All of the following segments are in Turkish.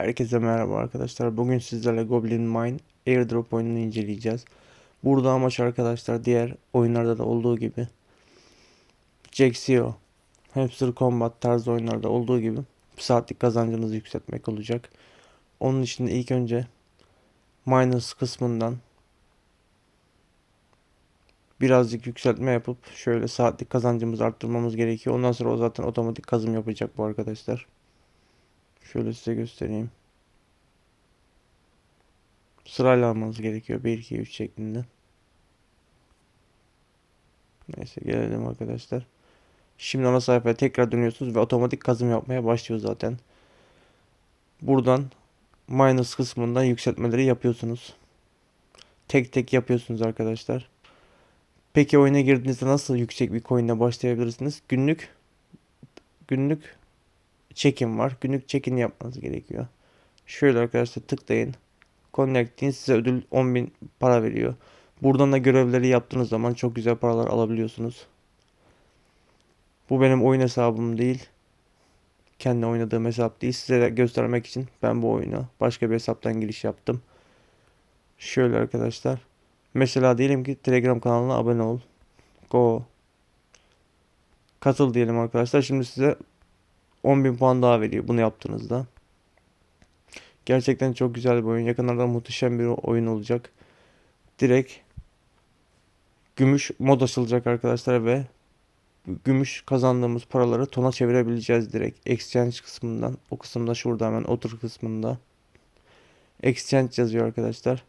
Herkese merhaba arkadaşlar. Bugün sizlerle Goblin Mine Airdrop oyununu inceleyeceğiz. Burada amaç arkadaşlar diğer oyunlarda da olduğu gibi Jaxio, Hamster Combat tarzı oyunlarda olduğu gibi saatlik kazancınızı yükseltmek olacak. Onun için de ilk önce Miners kısmından birazcık yükseltme yapıp şöyle saatlik kazancımızı arttırmamız gerekiyor. Ondan sonra o zaten otomatik kazım yapacak bu arkadaşlar. Şöyle size göstereyim. Sırayla almanız gerekiyor. 1, 2, 3 şeklinde. Neyse gelelim arkadaşlar. Şimdi ana sayfaya tekrar dönüyorsunuz ve otomatik kazım yapmaya başlıyor zaten. Buradan minus kısmından yükseltmeleri yapıyorsunuz. Tek tek yapıyorsunuz arkadaşlar. Peki oyuna girdiğinizde nasıl yüksek bir coin'le başlayabilirsiniz? Günlük günlük check-in var. Günlük check-in yapmanız gerekiyor. Şöyle arkadaşlar tıklayın. Connect size ödül 10.000 para veriyor. Buradan da görevleri yaptığınız zaman çok güzel paralar alabiliyorsunuz. Bu benim oyun hesabım değil. Kendi oynadığım hesap değil. Size de göstermek için ben bu oyuna başka bir hesaptan giriş yaptım. Şöyle arkadaşlar. Mesela diyelim ki Telegram kanalına abone ol. Go. Katıl diyelim arkadaşlar. Şimdi size 10.000 puan daha veriyor bunu yaptığınızda. Gerçekten çok güzel bir oyun. Yakınlarda muhteşem bir oyun olacak. Direkt gümüş mod açılacak arkadaşlar ve gümüş kazandığımız paraları tona çevirebileceğiz direkt. Exchange kısmından. O kısımda şurada hemen otur kısmında. Exchange yazıyor arkadaşlar.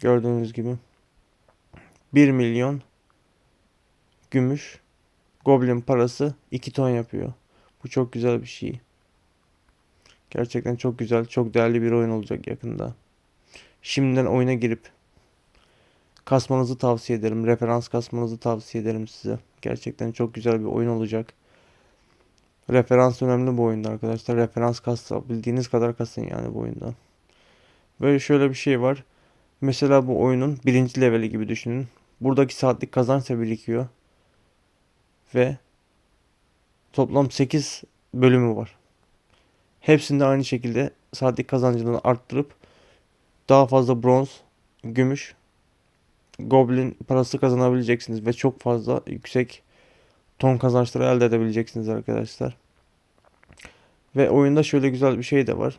Gördüğünüz gibi. 1 milyon gümüş Goblin parası 2 ton yapıyor. Bu çok güzel bir şey. Gerçekten çok güzel, çok değerli bir oyun olacak yakında. Şimdiden oyuna girip kasmanızı tavsiye ederim. Referans kasmanızı tavsiye ederim size. Gerçekten çok güzel bir oyun olacak. Referans önemli bu oyunda arkadaşlar. Referans kassa bildiğiniz kadar kasın yani bu oyunda. Böyle şöyle bir şey var. Mesela bu oyunun birinci leveli gibi düşünün. Buradaki saatlik kazanç da birikiyor. Ve toplam 8 bölümü var. Hepsinde aynı şekilde saatlik kazancını arttırıp daha fazla bronz, gümüş, goblin parası kazanabileceksiniz ve çok fazla yüksek ton kazançları elde edebileceksiniz arkadaşlar. Ve oyunda şöyle güzel bir şey de var.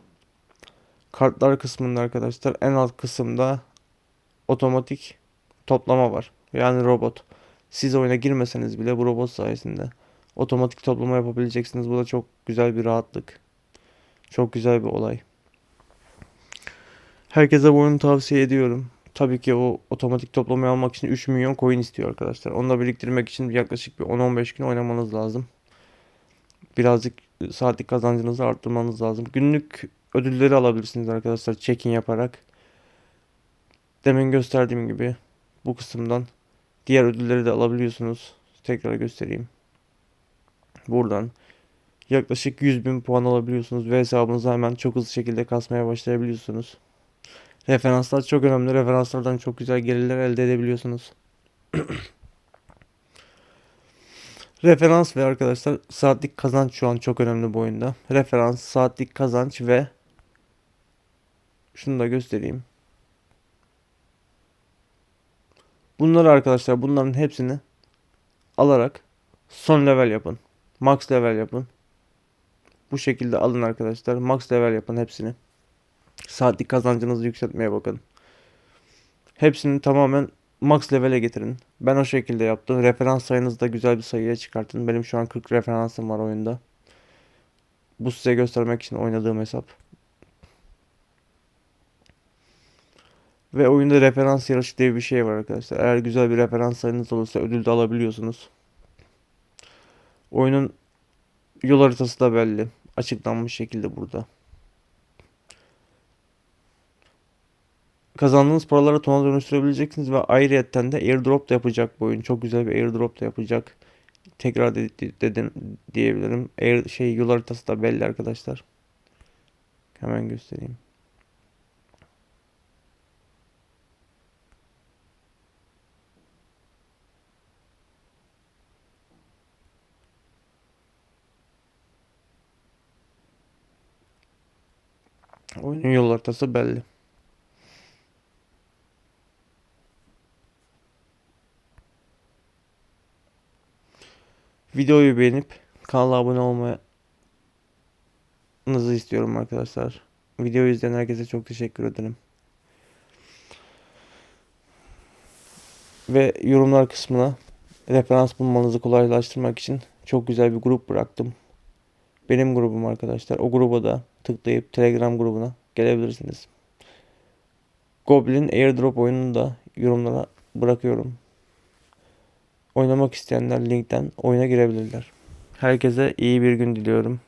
Kartlar kısmında arkadaşlar en alt kısımda otomatik toplama var. Yani robot. Siz oyuna girmeseniz bile bu robot sayesinde otomatik toplama yapabileceksiniz. Bu da çok güzel bir rahatlık. Çok güzel bir olay. Herkese bu oyunu tavsiye ediyorum. Tabii ki o otomatik toplamayı almak için 3 milyon coin istiyor arkadaşlar. Onu da biriktirmek için yaklaşık bir 10-15 gün oynamanız lazım. Birazcık saatlik kazancınızı arttırmanız lazım. Günlük ödülleri alabilirsiniz arkadaşlar check-in yaparak. Demin gösterdiğim gibi bu kısımdan diğer ödülleri de alabiliyorsunuz. Tekrar göstereyim. Buradan yaklaşık 100 bin puan alabiliyorsunuz ve hesabınızı hemen çok hızlı şekilde kasmaya başlayabiliyorsunuz. Referanslar çok önemli. Referanslardan çok güzel gelirler elde edebiliyorsunuz. Referans ve arkadaşlar saatlik kazanç şu an çok önemli bu oyunda. Referans, saatlik kazanç ve şunu da göstereyim. Bunları arkadaşlar bunların hepsini alarak son level yapın. Max level yapın. Bu şekilde alın arkadaşlar. Max level yapın hepsini. Saatlik kazancınızı yükseltmeye bakın. Hepsini tamamen max level'e getirin. Ben o şekilde yaptım. Referans sayınızı da güzel bir sayıya çıkartın. Benim şu an 40 referansım var oyunda. Bu size göstermek için oynadığım hesap. Ve oyunda referans yarışı diye bir şey var arkadaşlar. Eğer güzel bir referans sayınız olursa ödül de alabiliyorsunuz. Oyunun yol haritası da belli. Açıklanmış şekilde burada. Kazandığınız paraları tona dönüştürebileceksiniz ve ayrıyetten de airdrop da yapacak bu oyun. Çok güzel bir airdrop da yapacak. Tekrar dedim diyebilirim. Air, şey yol haritası da belli arkadaşlar. Hemen göstereyim. Oyunun yol haritası belli. Videoyu beğenip kanala abone olmanızı istiyorum arkadaşlar. Videoyu izleyen herkese çok teşekkür ederim. Ve yorumlar kısmına referans bulmanızı kolaylaştırmak için çok güzel bir grup bıraktım. Benim grubum arkadaşlar. O gruba da tıklayıp Telegram grubuna gelebilirsiniz. Goblin Airdrop oyununu da yorumlara bırakıyorum. Oynamak isteyenler linkten oyuna girebilirler. Herkese iyi bir gün diliyorum.